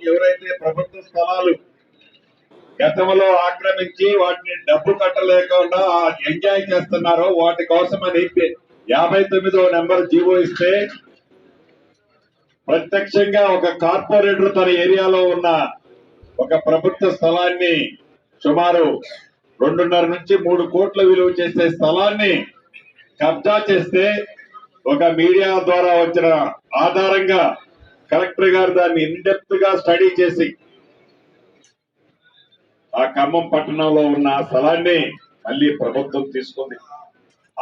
ఎవరైతే ప్రభుత్వ స్థలాలు గతంలో ఆక్రమించి వాటిని డబ్బు కట్టలేకుండా ఎంజాయ్ చేస్తున్నారో వాటి కోసమని యాభై తొమ్మిదో నెంబర్ జీవో ఇస్తే ప్రత్యక్షంగా ఒక కార్పొరేటర్ తన ఏరియాలో ఉన్న ఒక ప్రభుత్వ స్థలాన్ని సుమారు రెండున్నర నుంచి మూడు కోట్ల విలువ చేసే స్థలాన్ని కబ్జా చేస్తే ఒక మీడియా ద్వారా వచ్చిన ఆధారంగా కలెక్టర్ గారు దాన్ని ఇన్డెప్త్గా స్టడీ చేసి ఆ ఖమ్మం పట్టణంలో ఉన్న ఆ స్థలాన్ని మళ్ళీ ప్రభుత్వం తీసుకుంది.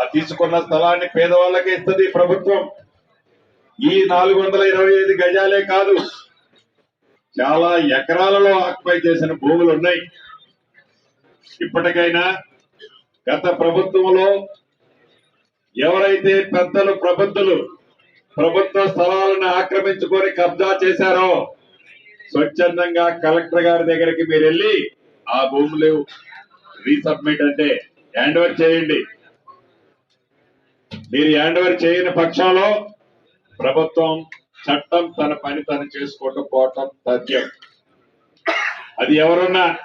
ఆ తీసుకున్న స్థలాన్ని పేదవాళ్ళకి ఇస్తుంది ప్రభుత్వం. ఈ నాలుగు వందల ఇరవై ఐదు గజాలే కాదు చాలా ఎకరాలలో ఆక్యుపై చేసిన భూములు ఉన్నాయి. ఇప్పటికైనా గత ప్రభుత్వంలో ఎవరైతే పెద్దలు ప్రబుద్ధులు ప్రభుత్వ స్థలాలను ఆక్రమించుకొని కబ్జా చేశారో. స్వచ్ఛందంగా కలెక్టర్ గారి దగ్గరికి మీరు వెళ్ళి ఆ భూములు రీసబ్మిట్ అంటే హ్యాండ్ ఓవర్ చేయండి. మీరు హ్యాండ్ ఓవర్ చేయని పక్షంలో ప్రభుత్వం చట్టం తన పని తను చేసుకుంటూ పోవటం తథ్యం. అది ఎవరున్నా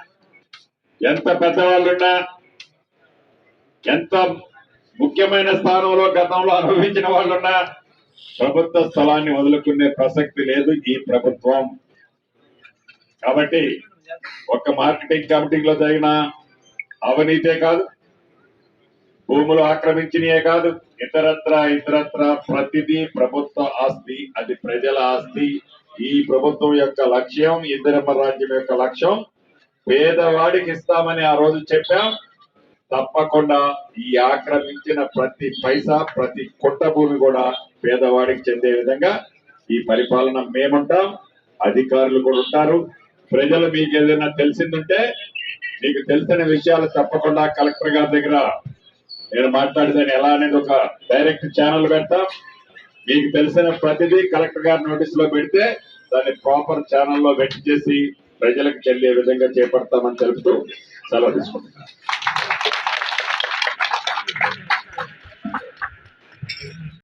ఎంత పెద్దవాళ్ళున్నా ఎంత ముఖ్యమైన స్థానంలో గతంలో అనుభవించిన వాళ్ళున్నా ప్రభుత్వ స్థలాన్ని వదులుకునే ప్రసక్తి లేదు ఈ ప్రభుత్వం. కాబట్టి ఒక్క మార్కెటింగ్ కమిటీలో జరిగిన అవినీతే కాదు భూములు ఆక్రమించినయే కాదు ఇతరత్ర ఇతరత్ర ప్రతిదీ ప్రభుత్వ ఆస్తి అది ప్రజల ఆస్తి. ఈ ప్రభుత్వం యొక్క లక్ష్యం ఇందిరమ్మ రాజ్యం యొక్క లక్ష్యం పేదవాడికి ఇస్తామని ఆ రోజు చెప్పాం. తప్పకుండా ఈ ఆక్రమించిన ప్రతి పైసా ప్రతి కొట్ట భూమి కూడా పేదవాడికి చెందే విధంగా ఈ పరిపాలన మేముంటాం అధికారులు కూడా ఉంటారు. ప్రజలు మీకు ఏదైనా తెలిసిందంటే మీకు తెలిసిన విషయాలు తప్పకుండా కలెక్టర్ గారి దగ్గర నేను మాట్లాడేదాన్ని ఎలా అనేది ఒక డైరెక్ట్ ఛానల్ పెడతాం. మీకు తెలిసిన ప్రతిదీ కలెక్టర్ గారి నోటీస్లో పెడితే దాన్ని ప్రాపర్ ఛానల్లో పెట్టి చేసి ప్రజలకు చెల్లే విధంగా చేపడతామని తెలుపుతూ సెలవు తీసుకుంటున్నాను. Gracias.